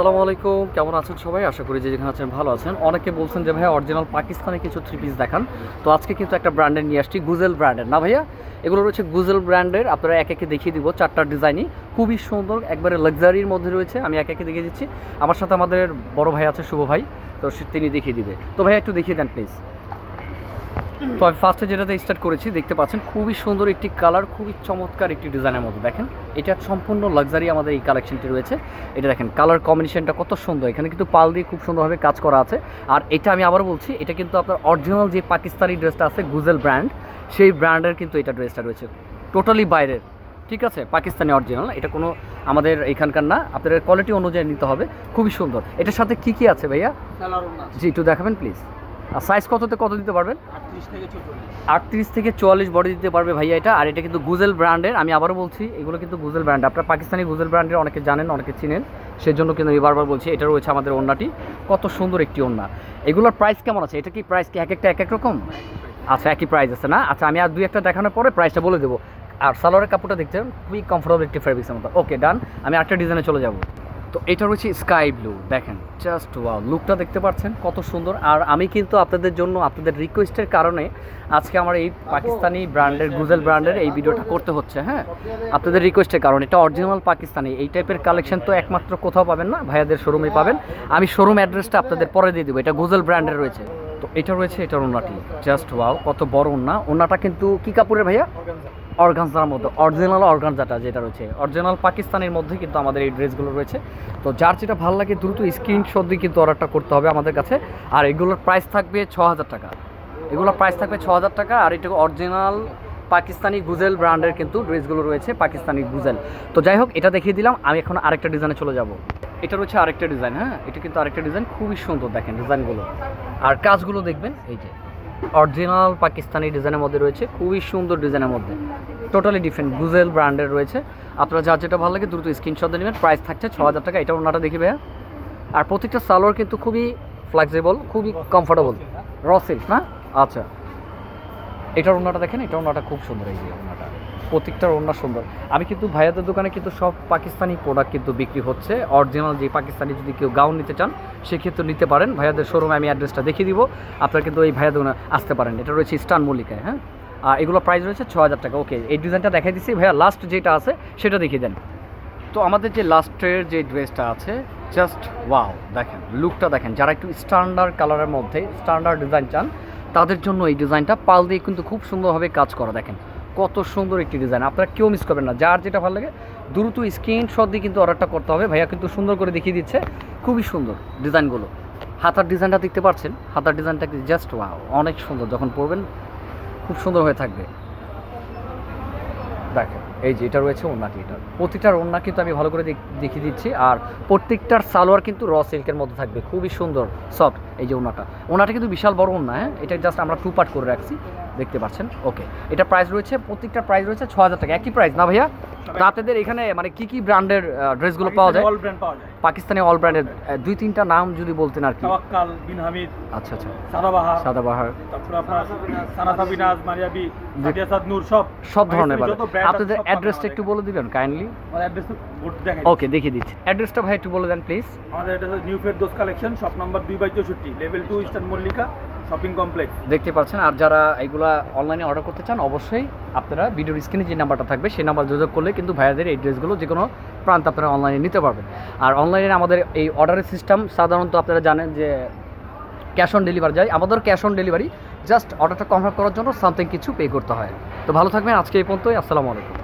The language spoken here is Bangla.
আসসালামু আলাইকুম। কেমন আছেন সবাই? আশা করি যে যেখানে আছেন ভালো আছেন। অনেকে বলছেন যে, ভাইয়া অরিজিনাল পাকিস্তানি কিছু থ্রি পিস দেখান। তো আজকে কিন্তু একটা ব্র্যান্ডের নিয়ে আসছি গুজেল ব্র্যান্ডের না, ভাইয়া? এগুলো রয়েছে গুজেল ব্র্যান্ডের আপনারা এক একে দেখিয়ে দিব চারটার ডিজাইনই। খুবই সুন্দর, একবারে লাক্সারির মধ্যে রয়েছে। আমি এক একে দেখিয়ে দিচ্ছি। আমার সাথে আমাদের বড় ভাই আছে, শুভ ভাই। তো তিনি দেখিয়ে দিবে। তো ভাইয়া, একটু দেখিয়ে দেন প্লিজ তো আমি ফার্স্টে যেটাতে স্টার্ট করেছি দেখতে পাচ্ছেন খুবই সুন্দর একটি কালার খুবই চমৎকার একটি ডিজাইনের মধ্যে। দেখেন এটা সম্পূর্ণ লাক্সারি আমাদের এই কালেকশনটি রয়েছে। এটা দেখেন কালার কম্বিনেশনটা কত সুন্দর। এখানে কিন্তু পাল দিয়ে খুব সুন্দরভাবে কাজ করা আছে। আর এটা আমি আবার বলছি এটা কিন্তু আপনার অরিজিনাল যে পাকিস্তানি ড্রেসটা আছে গুজেল ব্র্যান্ড সেই ব্র্যান্ডের কিন্তু এটা ড্রেসটা রয়েছে। টোটালি বাইরের ঠিক আছে? পাকিস্তানি অরিজিনাল এটা কোনো আমাদের এখানকার না। আপনাদের কোয়ালিটি অনুযায়ী নিতে হবে। খুবই সুন্দর। এটার সাথে কি কি আছে ভাইয়া? জি একটু দেখাবেন প্লিজ আর সাইজ কততে কত দিতে পারবেন? আটত্রিশ থেকে চুয়াল্লিশ। বডি দিতে পারবে ভাইয়া এটা। আর এটা কিন্তু গুজেল ব্র্যান্ডের আমি আবারও বলছি এগুলো কিন্তু গুজেল ব্র্যান্ড আপনার পাকিস্তানি গুজেল ব্র্যান্ডের অনেকে জানেন অনেকে চিনেন সেজন্য কিন্তু আমি বারবার বলছি এটা রয়েছে আমাদের ওন্নাটি কত সুন্দর একটি ওন্না এগুলোর প্রাইস কেমন আছে? এটা কি প্রাইস কি এক একটা এক এক রকম? আচ্ছা একই প্রাইস আছে না? আচ্ছা আমি আর দুই একটা দেখানোর পরে প্রাইসটা বলে দেবো। আর সালোয়ারের কাপড়টা দেখছেন খুবই কমফোর্টেবল একটি ফ্যাব্রিক্সের মতো। ওকে ডান আমি আরেকটা ডিজাইনে চলে যাব। তো এটা রয়েছে স্কাই ব্লু। দেখেন জাস্ট ওয়াও লুকটা দেখতে পাচ্ছেন, কত সুন্দর। আর আমি কিন্তু আপনাদের জন্য, আপনাদের রিকোয়েস্টের কারণে আজকে আমার এই পাকিস্তানি ব্র্যান্ডের গুজেল ব্র্যান্ডের এই ভিডিওটা করতে হচ্ছে হ্যাঁ? আপনাদের রিকোয়েস্টের কারণে। এটা অরিজিনাল পাকিস্তানি। এই টাইপের কালেকশন তো একমাত্র কোথাও পাবেন না, ভাইয়াদের শোরুমে পাবেন। আমি শোরুম অ্যাড্রেসটা আপনাদের পরে দিয়ে দেবো। এটা গুজেল ব্র্যান্ডের রয়েছে। তো এটা রয়েছে, এটার ওনাটি জাস্ট ওয়াও কত বড় ওনা ওনাটা কিন্তু কি কাপড়ের ভাইয়া? অর্গানজার মধ্যে অরিজিনাল অর্গানজাটা যেটা রয়েছে। অরিজিনাল পাকিস্তানের মধ্যে কিন্তু আমাদের এই ড্রেসগুলো রয়েছে। তো যার যেটা ভালো লাগে দ্রুত স্ক্রিনশট দিয়ে কিন্তু অর্ডারটা করতে হবে আমাদের কাছে। আর এগুলোর প্রাইস থাকবে ছ হাজার টাকা। এগুলোর প্রাইস থাকবে ছ হাজার টাকা। আর এটা অরিজিনাল পাকিস্তানি গুজেল ব্র্যান্ডের কিন্তু ড্রেসগুলো রয়েছে, পাকিস্তানি গুজেল। তো যাই হোক, এটা দেখিয়ে দিলাম। আমি এখন আরেকটা ডিজাইনে চলে যাব। এটা রয়েছে আরেকটা ডিজাইন হ্যাঁ? এটা কিন্তু আরেকটা ডিজাইন খুবই সুন্দর দেখেন ডিজাইনগুলো আর কাজগুলো দেখবেন, এই যে। অরিজিনাল পাকিস্তানি ডিজাইনের মধ্যে রয়েছে, খুবই সুন্দর ডিজাইনের মধ্যে। টোটালি ডিফারেন্ট গুজেল ব্র্যান্ডের রয়েছে। আপনারা যার যেটা ভালো লাগে দ্রুত স্ক্রিনশট নেবেন। প্রাইস থাকছে ছ হাজার টাকা এটা ওনাটা দেখি ভাইয়া। আর প্রত্যেকটা সালোয়ার কিন্তু খুবই ফ্লেক্সিবল খুবই কমফোর্টেবল র সিল্ক না? আচ্ছা। এটার ওনাটা দেখেন এটা ওনাটা খুব সুন্দর এই যে ওনাটা। প্রত্যেকটার অন্য সুন্দর। আমি কিন্তু ভাইয়াদের দোকানে কিন্তু সব পাকিস্তানি প্রোডাক্ট কিন্তু বিক্রি হচ্ছে। অরিজিনাল যে পাকিস্তানি যদি কেউ গাউন নিতে চান সেক্ষেত্রে নিতে পারেন। ভাইয়াদের শোরুমে আমি অ্যাড্রেসটা দেখিয়ে দিব। আপনারা কিন্তু এই ভাইয়া দোকানে আসতে পারেন। এটা রয়েছে স্টান মল্লিকায় হ্যাঁ? আর এগুলো প্রাইস রয়েছে ছ হাজার টাকা। ওকে এই ডিজাইনটা দেখাই দিচ্ছি। ভাইয়া লাস্ট যেটা আছে, সেটা দেখিয়ে দেন। তো আমাদের যে লাস্টের যে ড্রেসটা আছে জাস্ট ওয়াও দেখেন লুকটা দেখেন। যারা একটু স্ট্যান্ডার্ড কালারের মধ্যে স্ট্যান্ডার্ড ডিজাইন চান, তাদের জন্য এই ডিজাইনটা পাল দিয়ে কিন্তু খুব সুন্দরভাবে কাজ করা, দেখেন। কত সুন্দর একটি ডিজাইন আপনারা কেউ মিস করবেন না। যার যেটা ভালো লাগে, দ্রুত স্ক্রিনশট দিয়ে কিন্তু অর্ডারটা করতে হবে। ভাইয়া কিন্তু সুন্দর করে দেখিয়ে দিচ্ছে। খুবই সুন্দর ডিজাইনগুলো হাতার ডিজাইনটা দেখতে পাচ্ছেন। হাতার ডিজাইনটা জাস্ট ওয়াও অনেক সুন্দর। যখন পরবেন, খুব সুন্দর হয়ে থাকবে। দেখেন, এই যে এটা রয়েছে ওন্নাটি এটা? প্রতিটার ওন্না কিন্তু আমি ভালো করে দেখিয়ে দিচ্ছি। আর প্রত্যেকটার সালোয়ার কিন্তু র সিল্কের মধ্যে থাকবে। খুবই সুন্দর সফট এই যে ওনাটা ওনাটা কিন্তু বিশাল বড় ওন্না হ্যাঁ? এটা জাস্ট আমরা টু পার্ট করে রাখছি। দেখতে পাচ্ছেন। ওকে এটা প্রাইস রয়েছে প্রত্যেকটার প্রাইস রয়েছে ছ হাজার টাকা। একই প্রাইস না ভাইয়া? তা আপনাদের এখানে মানে কি কি ব্র্যান্ডের ড্রেসগুলো পাওয়া যায়? অল ব্র্যান্ড পাওয়া যায়। পাকিস্তানি অল ব্র্যান্ডের দুই তিনটা নাম যদি বলতেন আর কি। তাওয়াক্কাল বিন হামিদ আচ্ছা আচ্ছা। সাদাবাহার সাদাবাহার তারপর আপনার সানাতা বিনাজ মারিয়াবি সাদিয়া সাদ নূর সব। সব ধরনের পাবেন। আপনাদের অ্যাড্রেসটা একটু বলে দিবেন কাইন্ডলি ওকে দেখিয়ে দিচ্ছি। অ্যাড্রেসটা ভাই একটু বলে দেন প্লিজ আমাদের এটা new Ferdous collection shop number দুই বাই চৌষট্টি level two eastern Mallika shopping complex. দেখতে পাচ্ছেন, আর যারা এগুলা অনলাইনে অর্ডার করতে চান, অবশ্যই আপনারা ভিডিওর স্ক্রিনে যে নাম্বারটা থাকবে, সেই নাম্বার যোগাযোগ করলে কিন্তু ভাইয়াদের এই ড্রেসগুলো যে কোনো প্রান্ত আপনারা অনলাইনে নিতে পারবেন। আর অনলাইনে আমাদের এই অর্ডারের সিস্টেম সাধারণত আপনারা জানেন যে ক্যাশ অন ডেলিভারি যায়। আমাদের ক্যাশ অন ডেলিভারি জাস্ট অর্ডারটা কনফার্ম করার জন্য সামথিং কিছু পে করতে হয়। তো ভালো থাকবেন, আজকে এই পর্যন্তই, আসসালামু আলাইকুম।